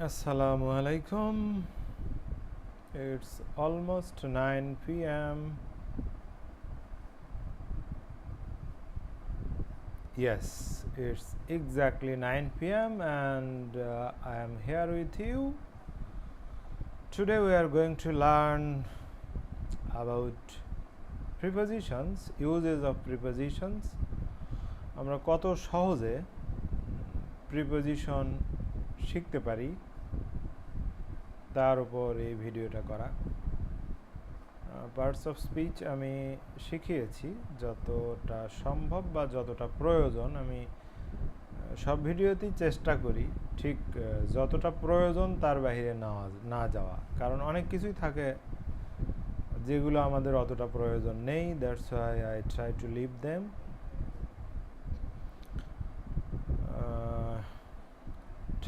Assalamu alaikum. It's almost 9 p.m. Yes, it's exactly 9 p.m. and uh, I am here with you. Today we are going to learn about prepositions, uses of prepositions. আমরা কত সহজে preposition শিখতে পারি, তার উপর এই ভিডিওটা করা। পার্টস অফ স্পিচ আমি শিখিয়েছি, যতটা সম্ভব বা যতটা প্রয়োজন আমি সব ভিডিওতেই চেষ্টা করি, ঠিক যতটা প্রয়োজন তার বাইরে না না যাওয়া। কারণ অনেক কিছুই থাকে যেগুলো আমাদের অতটা প্রয়োজন নেই that's why I try to leave them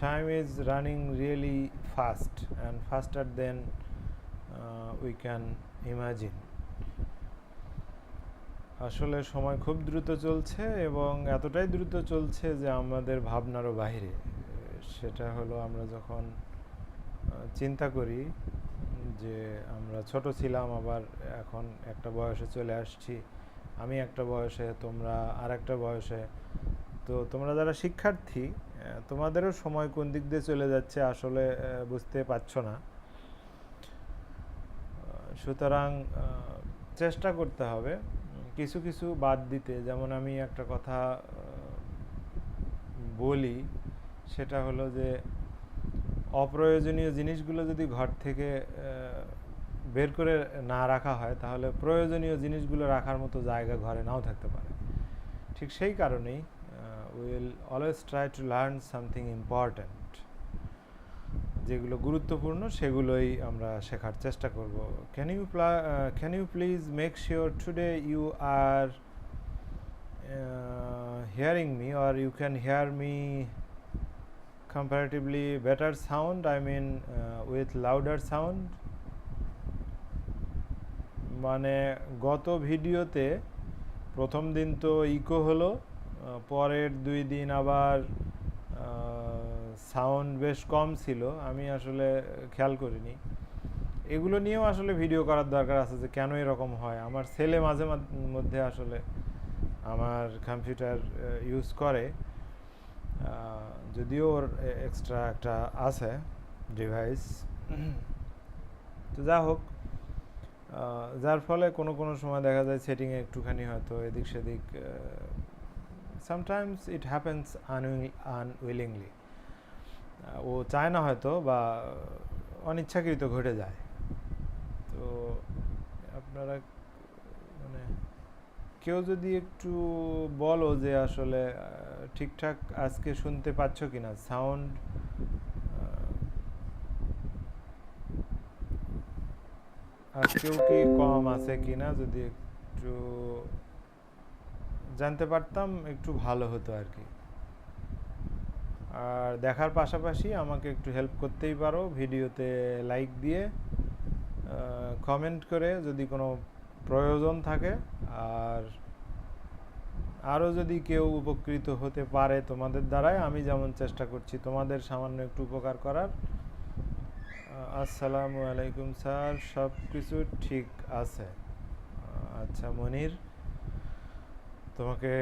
time is running really fast and faster than uh, we can imagine. আসলে সময় খুব দ্রুত চলছে এবং এতটাই দ্রুত চলছে যে আমাদের ভাবনারও বাইরে। সেটা হলো আমরা যখন চিন্তা করি যে আমরা ছোট ছিলাম আবার এখন একটা বয়সে চলে আসছি আমি একটা বয়সে তোমরা আর একটা বয়সে তো তোমরা যারা শিক্ষার্থী তোমাদেরও সময় কোন দিক দিয়ে চলে যাচ্ছে আসলে বুঝতে পারছ না। সুতরাং চেষ্টা করতে হবে। কিছু কিছু বাদ দিতে। যেমন আমি একটা কথা বলি, সেটা হলো যে, অপ্রয়োজনীয় জিনিসগুলো যদি ঘর থেকে বের করে না রাখা হয়, তাহলে প্রয়োজনীয় জিনিসগুলো রাখার মতো জায়গা ঘরে নাও থাকতে পারে। ঠিক সেই কারণেই will always try to learn something important যেগুলো গুরুত্বপূর্ণ সেগুলোই আমরা শেখার চেষ্টা করব। Can you can you please make sure today you are hearing me or you can hear me comparatively better sound i mean uh, with louder sound? মানে গত ভিডিওতে প্রথম দিন তো ইকো হলো। পরের দুই দিন আবার সাউন্ড বেশ কম ছিল, আমি আসলে খেয়াল করিনি। এগুলো নিয়েও আসলে ভিডিও করার দরকার আছে যে কেন এরকম হয়। আমার ছেলে মাঝে মধ্যে আসলে আমার কম্পিউটার ইউজ করে। যদিও ওর এক্সট্রা একটা আছে ডিভাইস তো যা হোক যার ফলে কোনো কোনো সময় দেখা যায় সেটিংয়ে একটুখানি হয়তো এদিক সেদিক সামটাইমস ইট হ্যাপেন্স আনউইলিংলি ও চায় না হয়তো বা অনিচ্ছাকৃত ঘটে যায়। তো আপনারা মানে কেউ যদি একটু বলো যে আসলে ঠিকঠাক আজকে শুনতে পাচ্ছ কিনা? সাউন্ড আজকেও কি কম আছে কিনা যদি একটু জানতে পারতাম, একটু ভালো হতো আর কি আর দেখার পাশাপাশি আমাকে একটু হেল্প করতেই পারো, ভিডিওতে লাইক দিয়ে কমেন্ট করে যদি কোনো প্রয়োজন থাকে। আর আরও যদি কেউ উপকৃত হতে পারে তোমাদের দ্বারাই, আমি যেমন চেষ্টা করছি তোমাদের সামান্য একটু উপকার করার। আসসালামু আলাইকুম স্যার সব কিছু ঠিক আছে। আচ্ছা মনির? তোমাকে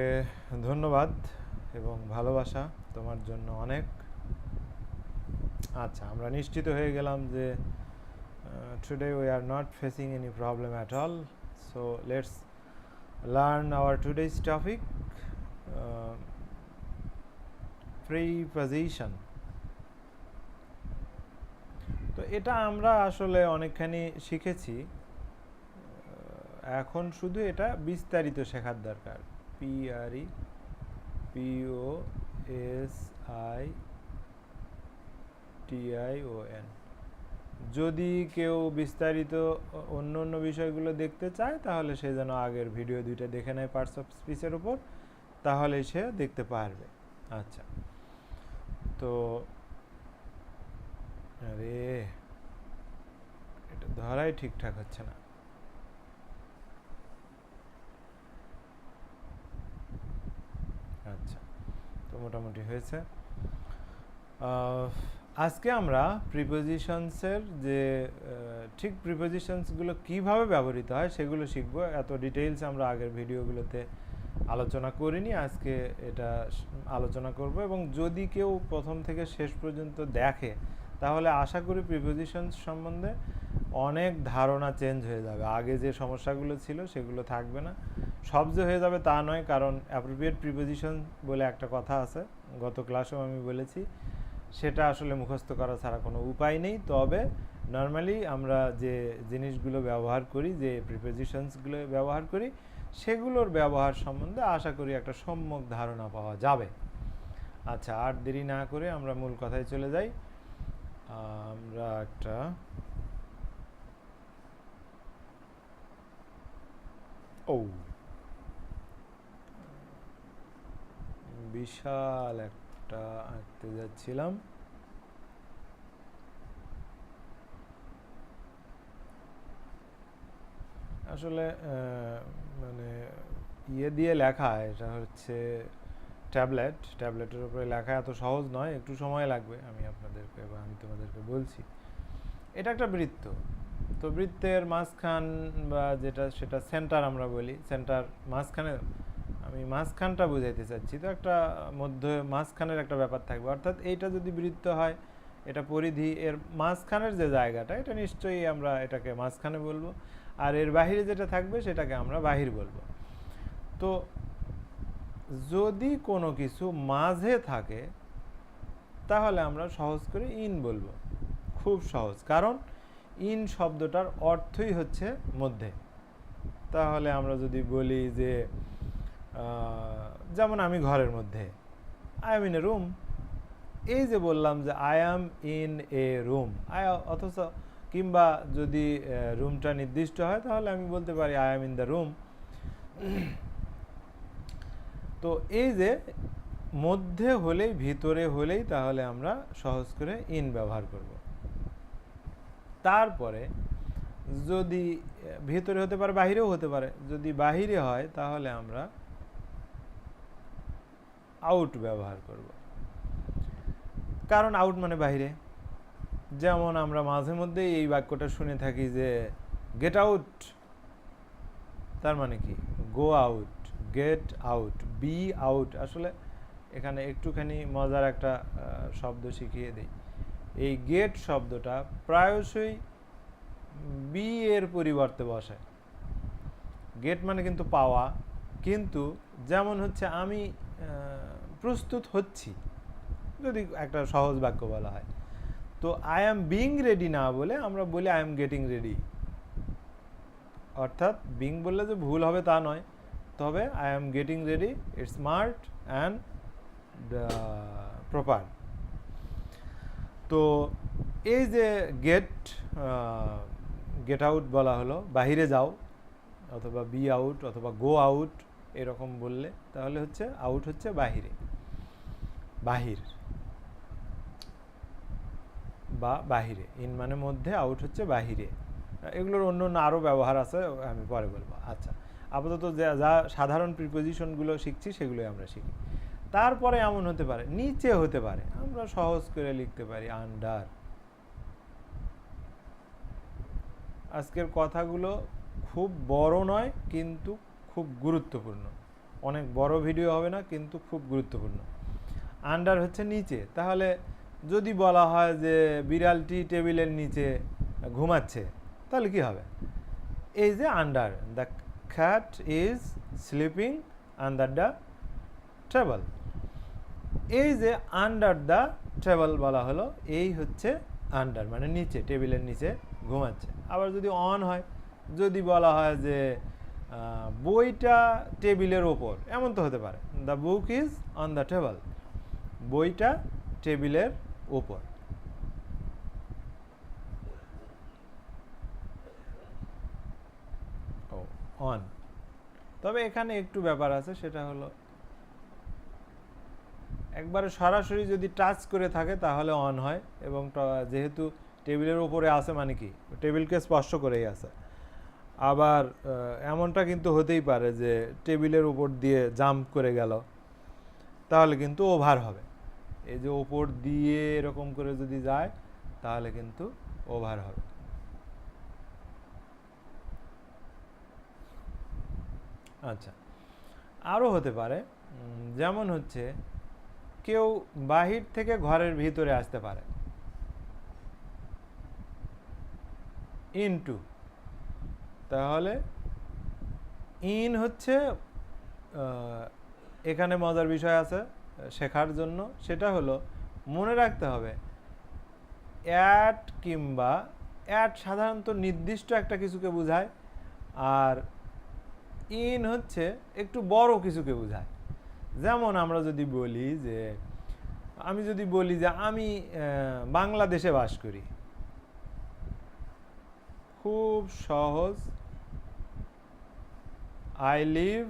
ধন্যবাদ এবং ভালোবাসা তোমার জন্য অনেক। আচ্ছা আমরা নিশ্চিত হয়ে গেলাম যে today we are not facing any problem at all so let's learn our today's topic preposition তো এটা আমরা আসলে অনেকখানি শিখেছি। এখন শুধু এটা বিস্তারিত শেখার দরকার। P R E P O S I T I O N যদি কেউ বিস্তারিত অন্য অন্য বিষয়গুলো দেখতে চায়, তাহলে সে যেন আগের ভিডিও দুইটা দেখে নেয় পার্টস অফ স্পিচের উপর, তাহলে সে দেখতে পারবে। আচ্ছা। তো আরে, এটা ধরাই ঠিকঠাক হচ্ছে না আচ্ছা তো মোটামুটি হয়েছে। আজকে আমরা প্রিপোজিশনসের যে ঠিক প্রিপোজিশনসগুলো কীভাবে ব্যবহৃত হয় সেগুলো শিখব। এত ডিটেইলস আমরা আগের ভিডিওগুলোতে আলোচনা করিনি। আজকে এটা আলোচনা করব এবং যদি কেউ প্রথম থেকে শেষ পর্যন্ত দেখে, তাহলে আশা করি প্রিপোজিশনস সম্বন্ধে অনেক ধারণা চেঞ্জ হয়ে যাবে। আগে যে সমস্যাগুলো ছিল সেগুলো থাকবে না। সব যে হয়ে যাবে তা নয়, কারণ অ্যাপ্রোপ্রিয়েট প্রিপোজিশন বলে একটা কথা আছে। গত ক্লাসেও আমি বলেছি, সেটা আসলে মুখস্থ করা ছাড়া কোনো উপায় নেই। তবে নর্মালি আমরা যে জিনিসগুলো ব্যবহার করি, যে প্রিপোজিশনসগুলো ব্যবহার করি, সেগুলোর ব্যবহার সম্বন্ধে আশা করি একটা সম্যক ধারণা পাওয়া যাবে। আচ্ছা আর দেরি না করে আমরা মূল কথায় চলে যাই। আমরা একটা ও বিশাল একটা আঁকতে যাচ্ছিলাম। আসলে মানে ইয়ে দিয়ে লেখা, এটা হচ্ছে ট্যাবলেট। ট্যাবলেটের উপরে লেখা এত সহজ নয়, একটু সময় লাগবে, আমি আপনাদেরকে বা আমি তোমাদেরকে বলছি। এটা একটা বৃত্ত। তো বৃত্তের মাঝখান বা যেটা, সেটা সেন্টার আমরা বলি। সেন্টার মাঝখানে আমি মাঝখানটা বুঝাইতে চাচ্ছি। তো একটা মধ্যে, মাঝখানের একটা ব্যাপার থাকবে। অর্থাৎ এইটা যদি বৃত্ত হয়, এটা পরিধি, এর মাঝখানের যে জায়গাটা, এটা নিশ্চয়ই আমরা এটাকে মাঝখানে বলব। আর এর বাহিরে যেটা থাকবে, সেটাকে আমরা বাহির বলব। তো যদি কোনো কিছু মাঝে থাকে, তাহলে আমরা সহজ করে ইন বলব। খুব সহজ। কারণ ইন শব্দটার অর্থই হচ্ছে মধ্যে। তাহলে আমরা যদি বলি যে যেমন আমি ঘরের মধ্যে। I am in a room এই যে বললাম যে I am in a room I অথচ কিংবা যদি রুমটা নির্দিষ্ট হয়, তাহলে আমি বলতে পারি I am in the room তো এই যে মধ্যে হলেই, ভিতরে হলেই তাহলে আমরা সহজ করে ইন ব্যবহার করব। তারপরে যদি ভিতরে হতে পারে, বাহিরেও হতে পারে। যদি বাহিরে হয়, তাহলে আমরা আউট ব্যবহার করব। কারণ আউট মানে বাইরে যেমন আমরা মাঝে মধ্যেই এই বাক্যটা শুনে থাকি যে গেট আউট তার মানে কি? Go out get out be out আসলে এখানে একটুখানি মজার একটা শব্দ শিখিয়ে দিই। এই গেট শব্দটা প্রায়শই বি এর পরিবর্তে বসে গেট মানে কিন্তু পাওয়া, কিন্তু যেমন হচ্ছে আমি প্রস্তুত হচ্ছি, যদি একটা সহজ বাক্য বলা হয়। তো আই অ্যাম বিং রেডি না বলে আমরা বলি আই এম গেটিং রেডি অর্থাৎ বিং বললে যে ভুল হবে তা নয়। তবে I am getting ready it's smart and proper তো এই যে গেট গেট আউট বলা হলো, বাহিরে যাও, অথবা বি আউট অথবা গো আউট এরকম বললে, তাহলে হচ্ছে আউট হচ্ছে বাহিরে। বাহির। বা বাহিরে। ইন মানে মধ্যে আউট হচ্ছে বাহিরে। এগুলোর অন্য অন্য আরও ব্যবহার আছে, আমি পরে বলব। আচ্ছা। আপাতত যা যা সাধারণ প্রিপোজিশনগুলো শিখছি, সেগুলোই আমরা শিখি। তারপরে এমন হতে পারে, নিচে হতে পারে। আমরা সহজ করে লিখতে পারি আন্ডার আজকের কথাগুলো খুব বড় নয়, কিন্তু খুব গুরুত্বপূর্ণ। অনেক বড় ভিডিও হবে না, কিন্তু খুব গুরুত্বপূর্ণ। আন্ডার হচ্ছে নিচে। তাহলে যদি বলা হয় যে বিড়ালটি টেবিলের নিচে ঘুমাচ্ছে, তাহলে কি হবে? এই যে under the cat is sleeping under the table এই যে আন্ডার দ্য ট্রেবল বলা হলো, এই হচ্ছে আন্ডার মানে নিচে, টেবিলের নিচে ঘুমাচ্ছে। আবার যদি অন হয়, যদি বলা হয় যে বইটা টেবিলের ওপর, এমন তো হতে পারে। The book is on the table বইটা টেবিলের ওপর। অন তবে এখানে একটু ব্যাপার আছে, সেটা হলো, একবারে সরাসরি যদি টাচ করে থাকে, তাহলে অন হয়, এবং যেহেতু টেবিলের উপরে আছে মানে কি, টেবিলকে স্পর্শ করেই আছে। আবার এমনটা কিন্তু হতেই পারে যে টেবিলের উপর দিয়ে জাম্প করে গেল, তাহলে কিন্তু ওভার হবে। এই যে ওপর দিয়ে এরকম করে যদি যায়, তাহলে কিন্তু ওভার হবে। আচ্ছা আরও হতে পারে যেমন হচ্ছে কেউ বাহির থেকে ঘরের ভিতরে আসতে পারে। ইনটু তাহলে ইন হচ্ছে এখানে মজার বিষয় আছে, শেখার জন্য। সেটা হলো, মনে রাখতে হবে অ্যাট কিংবা অ্যাট সাধারণত নির্দিষ্ট একটা কিছুকে বোঝায়, আর ইন হচ্ছে একটু বড় কিছুকে বোঝায়। যেমন আমরা যদি বলি যে, আমি যদি বলি যে, আমি বাংলাদেশে বাস করি। খুব সহজ। I live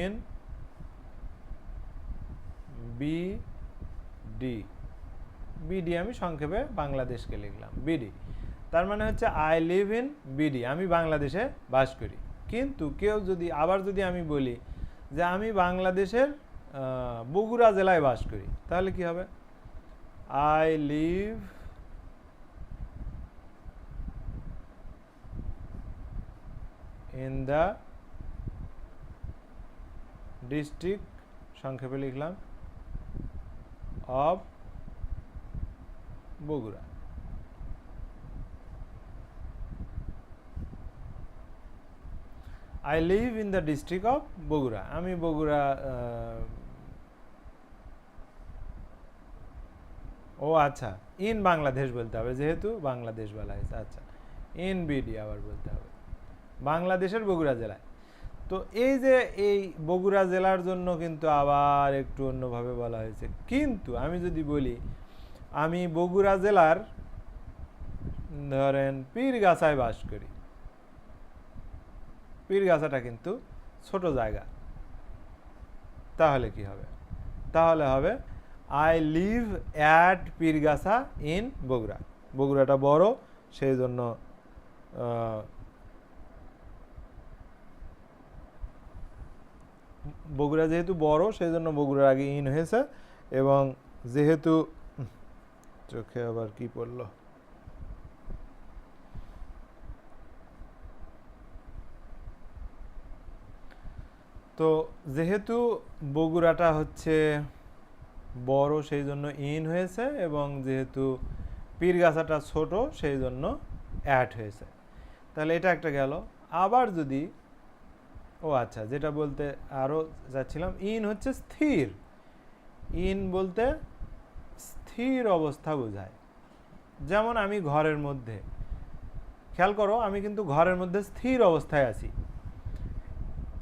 in B D BD আমি সংক্ষেপে বাংলাদেশকে লিখলাম বিডি তার মানে হচ্ছে আই লিভ ইন বিডি আমি বাংলাদেশে বাস করি। কিন্তু কেউ যদি, আবার যদি আমি বলি যে আমি বাংলাদেশের বগুড়া জেলায় বাস করি, তাহলে কি হবে? I live in the district সংক্ষেপে লিখলাম of Bogura. I live in the district of Bogura. আমি বগুড়া ও আচ্ছা ইন বাংলাদেশ বলতে হবে, যেহেতু বাংলাদেশ বলা হয়েছে আচ্ছা ইন বিডি আবার বলতে হবে। বাংলাদেশের বগুড়া জেলায়। তো এই যে এই বগুড়া জেলার জন্য কিন্তু আবার একটু অন্যভাবে বলা হয়েছে। কিন্তু আমি যদি বলি, আমি বগুড়া জেলার ধরেন পীরগাছায় বাস করি। পীরগাছাটা কিন্তু ছোট জায়গা। তাহলে কি হবে? তাহলে হবে I live at Pirgachha in Bogura. বগুড়াটা বড়, সেই জন্য বগুড়া যেহেতু বড় সেই জন্য বগুড়ার আগে ইন হয়েছে এবং যেহেতু, চোখে আবার কি পড়ল? তো যেহেতু বগুড়াটা হচ্ছে বড় সেই জন্য ইন হয়েছে এবং যেহেতু পীরগাছাটা ছোট সেই জন্য অ্যাড হয়েছে। তাহলে এটা একটা গেল। আবার যদি ও আচ্ছা যেটা বলতে আরও যাচ্ছিলাম, ইন হচ্ছে স্থির। ইন বলতে স্থির অবস্থা বোঝায়। যেমন আমি ঘরের মধ্যে, খেয়াল করো আমি কিন্তু ঘরের মধ্যে স্থির অবস্থায় আছি।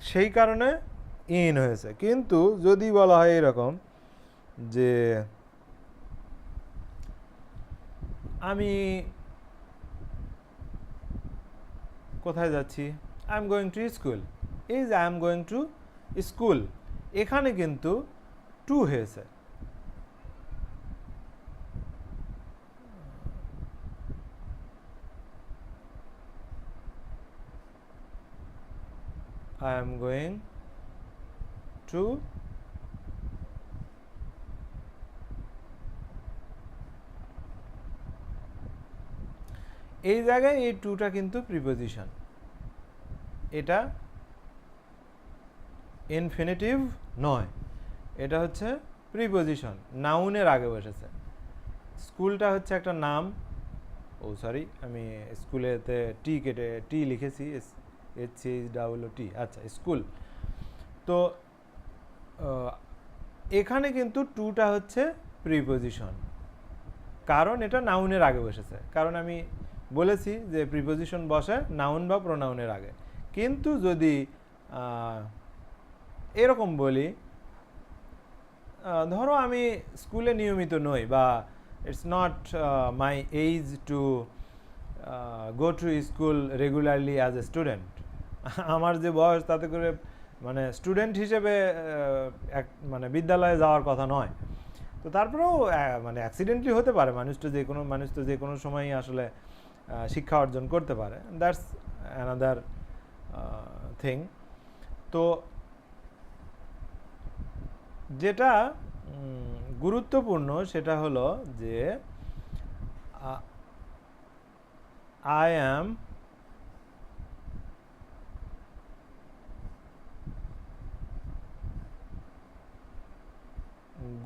সেই কারণে ইন হয়েছে। কিন্তু যদি বলা হয় এরকম যে আমি কোথায় যাচ্ছি? I am going to school যে I am going to school এখানে কিন্তু টু হয়েছে। I am going to এই জায়গায় এই টুটা কিন্তু প্রিপোজিশন এটা ইনফিনিটিভ নয়। এটা হচ্ছে প্রিপোজিশন নাউনের আগে বসেছে। স্কুলটা হচ্ছে একটা নাম। ও সরি আমি স্কুলেতে টি কেটে টি লিখেছি এইচ সি ডাবল টি আচ্ছা স্কুল। তো এখানে কিন্তু টুটা হচ্ছে প্রিপোজিশন কারণ এটা নাউনের আগে বসেছে। কারণ আমি বলেছি যে প্রিপোজিশন বসে নাউন বা প্রোনাউনের আগে। কিন্তু যদি এরকম বলি ধরো আমি স্কুলে নিয়মিত নই বা it's not my age to go to school regularly as a student আমার যে বয়স তাতে করে মানে স্টুডেন্ট হিসেবে এক মানে বিদ্যালয়ে যাওয়ার কথা নয়। তো তারপরেও মানে অ্যাক্সিডেন্টলি হতে পারে মানুষ তো যে কোনো মানুষ তো যে কোনো সময়ই আসলে শিক্ষা অর্জন করতে পারে। দ্যাটস অ্যানাদার থিং তো যেটা গুরুত্বপূর্ণ সেটা হলো যে I am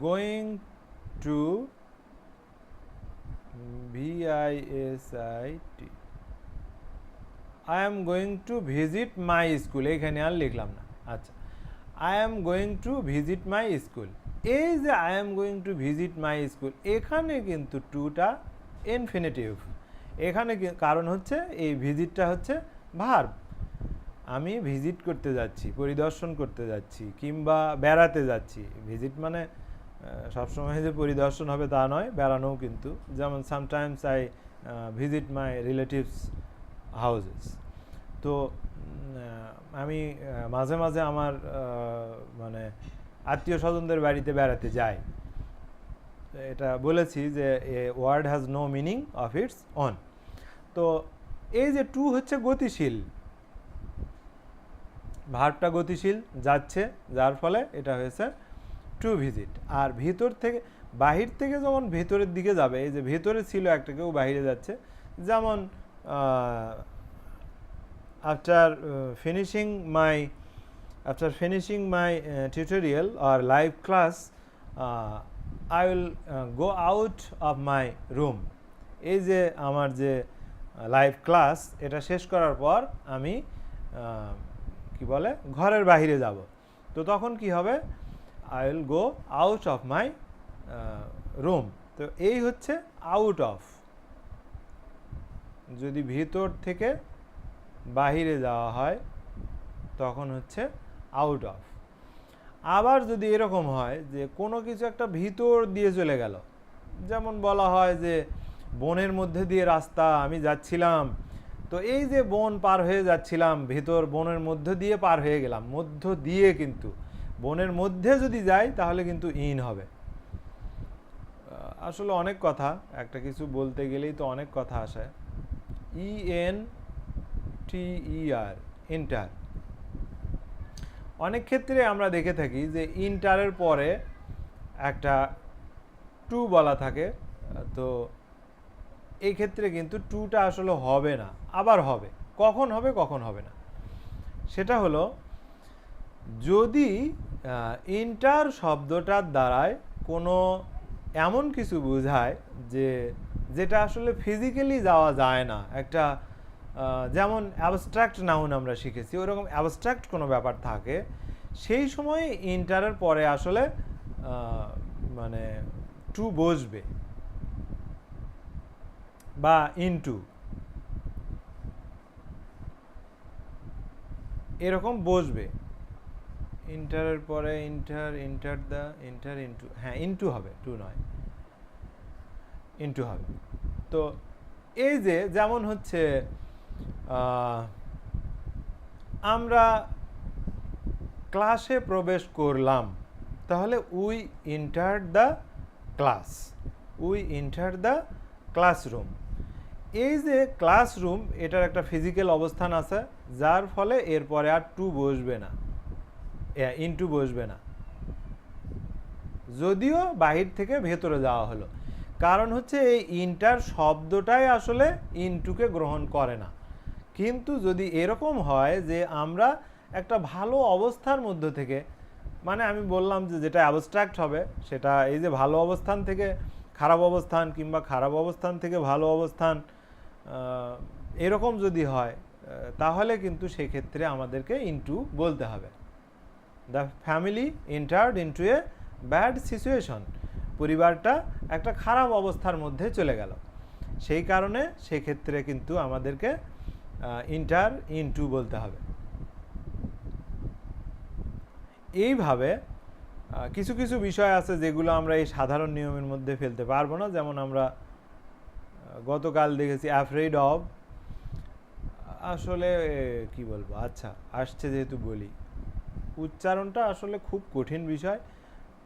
going to vi I am going to visit my school এখানে আর লিখলাম না। আচ্ছা। I am going to visit my school এই যে I am going to visit my school এখানে কিন্তু টুটা ইনফিনিটিভ এখানে কারণ হচ্ছে এই ভিজিটটা হচ্ছে ভার্ব আমি ভিজিট করতে যাচ্ছি, পরিদর্শন করতে যাচ্ছি, কিংবা বেড়াতে যাচ্ছি। ভিজিট মানে সবসময় যে পরিদর্শন হবে তা নয়, বেড়ানোও কিন্তু। যেমন sometimes I visit my relatives houses তো আমি মাঝে মাঝে আমার মানে আত্মীয় স্বজনদের বাড়িতে বেড়াতে যাই। এটা বলেছি যে word has no meaning of its own. তো এই যে টু হচ্ছে গতিশীল। ভার্বটা গতিশীল যাচ্ছে, যার ফলে এটা হয়েছে টু ভিজিট। আর ভিতর থেকে, বাহির থেকে যেমন ভেতরের দিকে যাবে, এই যে ভেতরে ছিল একটা কেউ, বাহিরে যাচ্ছে। যেমন after finishing my after finishing my uh, tutorial or live class uh, i will uh, go out of my room. এই যে আমার যে লাইভ ক্লাস এটা শেষ করার পর আমি কি বলে ঘরের বাইরে যাব। তো তখন কি হবে? I will go out of my room তো এই হচ্ছে আউট অফ যদি ভিতর থেকে বাহিরে যাওয়া হয়, তখন হচ্ছে আউট অফ আবার যদি এরকম হয় যে কোনো কিছু একটা ভিতর দিয়ে চলে গেল, যেমন বলা হয় যে বনের মধ্যে দিয়ে রাস্তা, আমি যাচ্ছিলাম, তো এই যে বন পার হয়ে যাচ্ছিলাম, ভিতর বনের মধ্য দিয়ে পার হয়ে গেলাম, মধ্য দিয়ে কিন্তু, বনের মধ্যে যদি যাই তাহলে কিন্তু ইন হবে। আসলে অনেক কথা, একটা কিছু বলতে গেলেই তো অনেক কথা আসে। ই এন টি ই আর ইন্টার অনেক ক্ষেত্রে আমরা দেখে থাকি যে ইন্টারের পরে একটা টু বলা থাকে, তো এই ক্ষেত্রে কিন্তু টুটা আসলে হবে না, আবার হবে। কখন হবে কখন হবে না। সেটা হলো, যদি ইন্টার শব্দটার দ্বারায় কোনো এমন কিছু বোঝায় যে, যেটা আসলে ফিজিক্যালি যাওয়া যায় না, একটা যেমন অ্যাবস্ট্রাক্ট নাউন আমরা শিখেছি ওরকম অ্যাবস্ট্রাক্ট কোনো ব্যাপার থাকে, সেই সময় ইন্টারের পরে আসলে মানে টু বসবে বা ইনটু এরকম বসবে। ইন্টারের পরে enter enter the enter into হ্যাঁ ইনটু হবে টু নয় ইনটু হবে। তো এই যে, যেমন হচ্ছে আমরা ক্লাসে প্রবেশ করলাম, তাহলে we enter the class we enter the classroom এই যে ক্লাসরুম এটার একটা ফিজিক্যাল অবস্থান আছে, যার ফলে এরপরে আর টু বসবে না ইনটু বসবে না। যদিও বাহির থেকে ভেতরে যাওয়া হলো। কারণ হচ্ছে এই ইন্টার শব্দটাই আসলে ইনটুকে গ্রহণ করে না। কিন্তু যদি এরকম হয় যে আমরা একটা ভালো অবস্থার মধ্য থেকে মানে আমি বললাম যে যেটা অ্যাবস্ট্রাক্ট হবে, সেটা এই যে ভালো অবস্থান থেকে খারাপ অবস্থান কিংবা খারাপ অবস্থান থেকে ভালো অবস্থান এরকম যদি হয় তাহলে কিন্তু সেক্ষেত্রে আমাদেরকে ইনটু বলতে হবে। The family entered into a bad situation পরিবারটা একটা খারাপ অবস্থার মধ্যে চলে গেল। সেই কারণে সেক্ষেত্রে কিন্তু আমাদেরকে ইন্টার ইনটু বলতে হবে। এইভাবে কিছু কিছু বিষয় আছে যেগুলো আমরা এই সাধারণ নিয়মের মধ্যে ফেলতে পারব না। যেমন আমরা গতকাল দেখেছি অ্যাফ্রেড অফ আসলে কি বলব? আচ্ছা আসছে যেহেতু বলি। উচ্চারণটা আসলে খুব কঠিন বিষয়।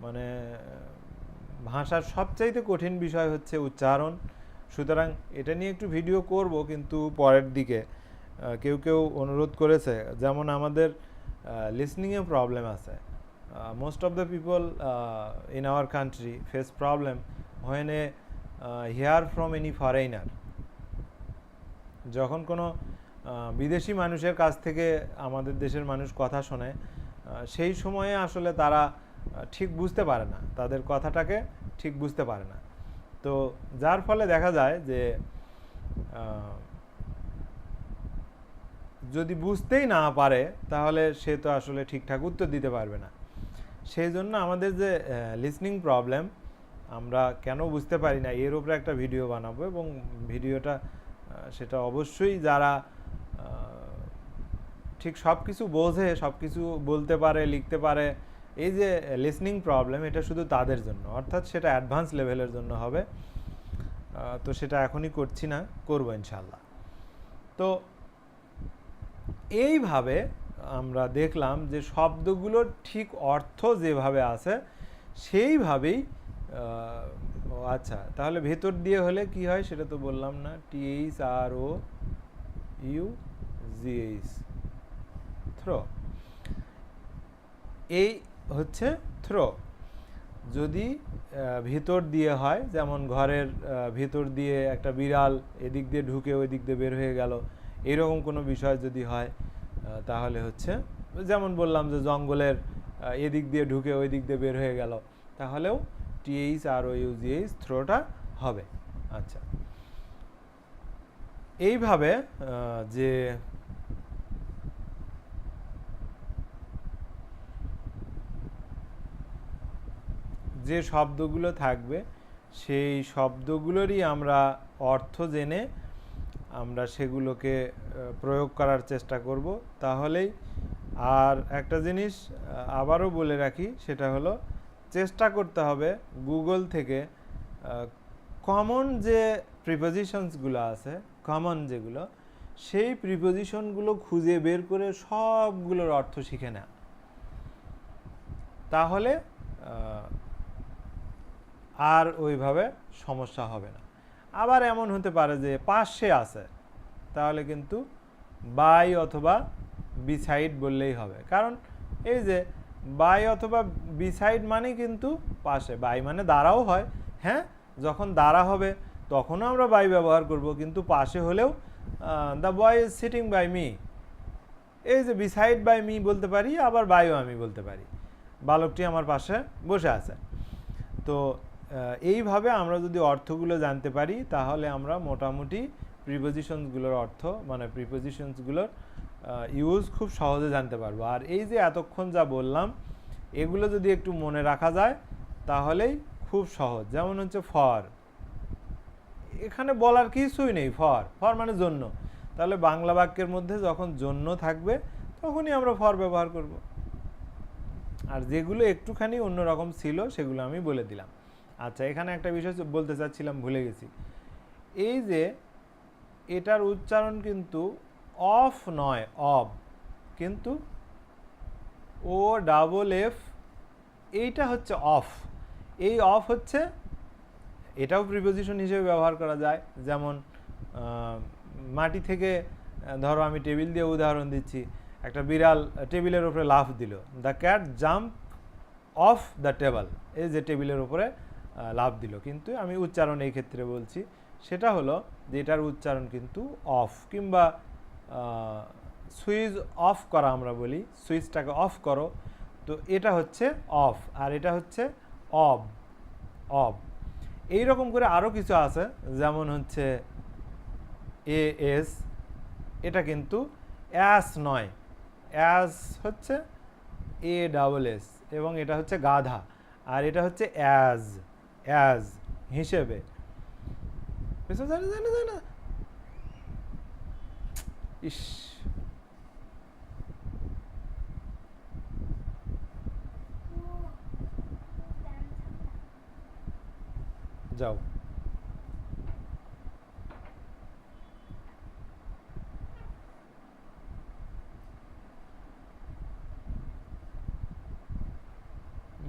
মানে ভাষার সবচাইতে কঠিন বিষয় হচ্ছে উচ্চারণ। সুতরাং এটা নিয়ে একটু ভিডিও করব, কিন্তু পরের দিকে কেউ কেউ অনুরোধ করেছে, যেমন আমাদের লিসনিংয়ে প্রবলেম আছে। Most of the people in our country face problem problem a a from any foreigner যখন কোনো বিদেশি মানুষের কাছ থেকে আমাদের দেশের মানুষ কথা শোনে সেই সময়ে আসলে তারা ঠিক বুঝতে পারে না। তাদের কথাটাকে ঠিক বুঝতে পারে না। তো যার ফলে দেখা যায় যে যদি বুঝতেই না পারে, তাহলে সে তো আসলে ঠিকঠাক উত্তর দিতে পারবে না। সেই জন্য আমাদের যে লিসনিং প্রবলেম আমরা কেন বুঝতে পারি না, এর উপরে একটা ভিডিও বানাবো এবং ভিডিওটা সেটা অবশ্যই যারা ঠিক সব কিছু বোঝে সব কিছু বলতে পারে, লিখতে পারে, এই যে লিসনিং প্রবলেম এটা শুধু তাদের জন্য, অর্থাৎ সেটা অ্যাডভান্স লেভেলের জন্য হবে। তো সেটা এখনই করছি না, করব ইনশাল্লাহ তো এইভাবে আমরা দেখলাম যে শব্দগুলোর ঠিক অর্থ যেভাবে আছে, সেইভাবেই আচ্ছা তাহলে ভেতর দিয়ে হলে কি হয় সেটা তো বললাম না TH R O U GH through এই হচ্ছে থ্রো যদি ভিতর দিয়ে হয়, যেমন ঘরের ভিতর দিয়ে একটা বিড়াল এদিক দিয়ে ঢুকে ওই দিক দিয়ে বের হয়ে গেল এরকম কোনো বিষয় যদি হয় তাহলে হচ্ছে যেমন বললাম যে জঙ্গলের এদিক দিয়ে ঢুকে ওই দিক দিয়ে বের হয়ে গেল, তাহলেও টিএইচ আর ও ইউজিএইচ থ্রোটা হবে। আচ্ছা। এইভাবে যে যে শব্দগুলো থাকবে, সেই শব্দগুলোরই আমরা অর্থ জেনে আমরা সেগুলোকে প্রয়োগ করার চেষ্টা করব। তাহলেই আর একটা জিনিস আবারও বলে রাখি, সেটা হলো চেষ্টা করতে হবে গুগল থেকে কমন যে প্রিপোজিশনসগুলো আছে কমন যেগুলো, সেই প্রিপোজিশনগুলো খুঁজে বের করে সবগুলোর অর্থ শিখে নেওয়া। তাহলে আর ওইভাবে সমস্যা হবে না। আবার এমন হতে পারে যে পাশে আছে, তাহলে কিন্তু বাই অথবা বিসাইড বললেই হবে। কারণ এই যে বাই অথবা বিসাইড মানে কিন্তু পাশে, বাই মানে দাঁড়াও হয়। হ্যাঁ? যখন দাঁড়া হবে, তখনও আমরা বাই ব্যবহার করব, কিন্তু পাশে হলেও the boy is sitting by me এই যে বিসাইড বাই মি বলতে পারি, আবার বাইও আমি বলতে পারি। বালকটি আমার পাশে বসে আছে। তো এইভাবে আমরা যদি অর্থগুলো জানতে পারি, তাহলে আমরা মোটামুটি প্রিপোজিশনসগুলোর অর্থ মানে প্রিপোজিশনসগুলোর ইউজ খুব সহজে জানতে পারব। আর এই যে এতক্ষণ যা বললাম, এগুলো যদি একটু মনে রাখা যায়, তাহলেই খুব সহজ। যেমন হচ্ছে ফর এখানে বলার কিছুই নেই ফর ফর মানে জন্য। তাহলে বাংলা বাক্যের মধ্যে যখন জন্য থাকবে, তখনই আমরা ফর ব্যবহার করব। আর যেগুলো একটুখানি অন্যরকম ছিল, সেগুলো আমি বলে দিলাম। আচ্ছা এখানে একটা বিষয় বলতে চাচ্ছিলাম, ভুলে গেছি। এই যে এটার উচ্চারণ কিন্তু অফ নয়, অব, কিন্তু ও ডাবল এফ, এইটা হচ্ছে অফ। এই অফ হচ্ছে, এটাও প্রিপোজিশন হিসেবে ব্যবহার করা যায়। যেমন মাটি থেকে ধরো আমি টেবিল দিয়ে উদাহরণ দিচ্ছি। একটা বিড়াল টেবিলের উপরে লাফ দিল। The cat jump off the table এই যে টেবিলের উপরে লাফ দিল। কিন্তু আমি উচ্চারণ এই ক্ষেত্রে বলছি, সেটা হলো যে এটার উচ্চারণ কিন্তু অফ কিংবা সুইচ অফ করা আমরা বলি, সুইচটাকে অফ করো। তো এটা হচ্ছে অফ আর এটা হচ্ছে অব অব। এই রকম করে আরও কিছু আছে, যেমন হচ্ছে এ, এস, এটা কিন্তু অ্যাস নয়। অ্যাস হচ্ছে এ, ডাবল এস এবং এটা হচ্ছে গাধা আর এটা হচ্ছে অ্যাজ। অ্যাজ হিসেবে। জানে জানে জানে। ইস। যাও।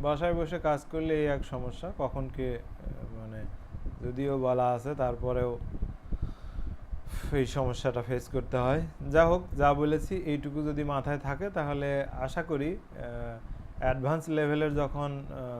বাসায় বসে কাজ করলে এই এক সমস্যা। কখন কে মানে যদিও বলা আছে, তারপরেও এই সমস্যাটা ফেস করতে হয়। যা হোক, যা বলেছি, এইটুকু যদি মাথায় থাকে, তাহলে আশা করি অ্যাডভান্স লেভেলের যখন